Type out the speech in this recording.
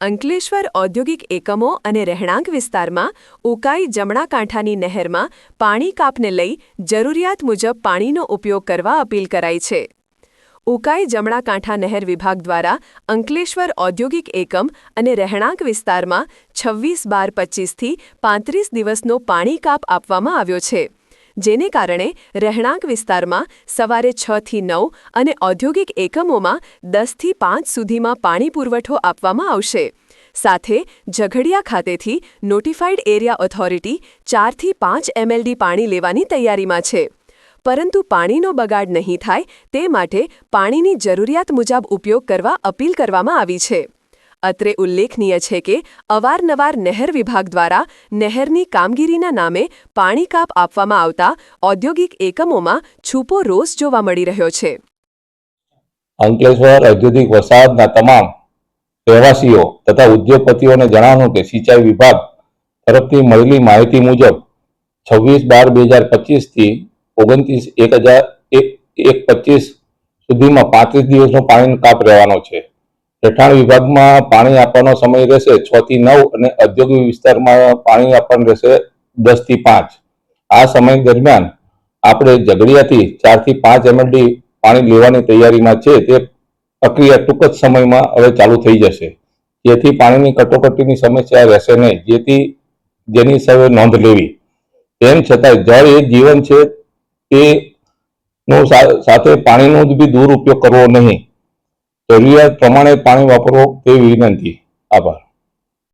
અંકલેશ્વર ઔદ્યોગિક એકમો અને રહેણાંક વિસ્તારમાં ઉકાઈ જમણા કાંઠાની નહેરમાં પાણી કાપને લઈ જરૂરિયાત મુજબ પાણીનો ઉપયોગ કરવા અપીલ કરાઈ છે. ઉકાઈ જમણા કાંઠા નહેર વિભાગ દ્વારા અંકલેશ્વર ઔદ્યોગિક એકમ અને રહેણાંક વિસ્તારમાં છવ્વીસ બાર પચીસથી પાંત્રીસ દિવસનો પાણી કાપ આપવામાં આવ્યો છે. જેને કારણે રહેણાંક વિસ્તારમાં સવારે છથી નવ અને ઔદ્યોગિક એકમોમાં દસથી પાંચ સુધીમાં પાણી પુરવઠો આપવામાં આવશે. સાથે ઝઘડિયા ખાતેથી નોટિફાઈડ એરિયા ઓથોરિટી ચારથી પાંચ એમએલડી પાણી લેવાની તૈયારીમાં છે. પરંતુ પાણીનો બગાડ નહીં થાય તે માટે પાણીની જરૂરિયાત મુજબ ઉપયોગ કરવા અપીલ કરવામાં આવી છે. અત્રે ઉલ્લેખનીય છે કે, અવારનવાર નહેર વિભાગ દ્વારા નહેરની કામગીરીના નામે પાણી કાપ આપવામાં આવતા ઔદ્યોગિક એકમોમાં છૂપો રોષ જોવા મળી રહ્યો છે. અંકલેશ્વર, ઔદ્યોગિક વસાહતના તમામ રહેવાસીઓ તથા ઉદ્યોગપતિઓને જણાવ્યું કે, સિંચાઈ વિભાગ તરફથી મળેલી માહિતી મુજબ, છવ્વીસ બાર બે હજાર પચીસથી ઓગણત્રીસ એક હજાર એક પચીસ સુધીમાં પાંત્રીસ દિવસનો પાણીનો કાપ રહેવાનો છે. રહેઠાણ વિભાગમાં પાણી આપવાનો સમય રહેશે છ થી નવ અને ઔદ્યોગિક વિસ્તારમાં પાણી આપવાનું રહેશે દસથી પાંચ. આ સમય દરમિયાન આપણે ઝઘડિયાથી ચારથી પાંચ એમએલડી પાણી લેવાની તૈયારીમાં છે તે પ્રક્રિયા ટૂંક જ સમયમાં હવે ચાલુ થઈ જશે. જેથી પાણીની કટોકટીની સમસ્યા રહેશે નહીં. જેથી જેની સૌએ નોંધ લેવી. તેમ છતાં જળ એ જીવન છે તે સાથે પાણીનો જ બી દુરુપયોગ કરવો નહીં. જરૂરિયાત પ્રમાણે પાણી વાપરવો તે વિનંતી? આભાર.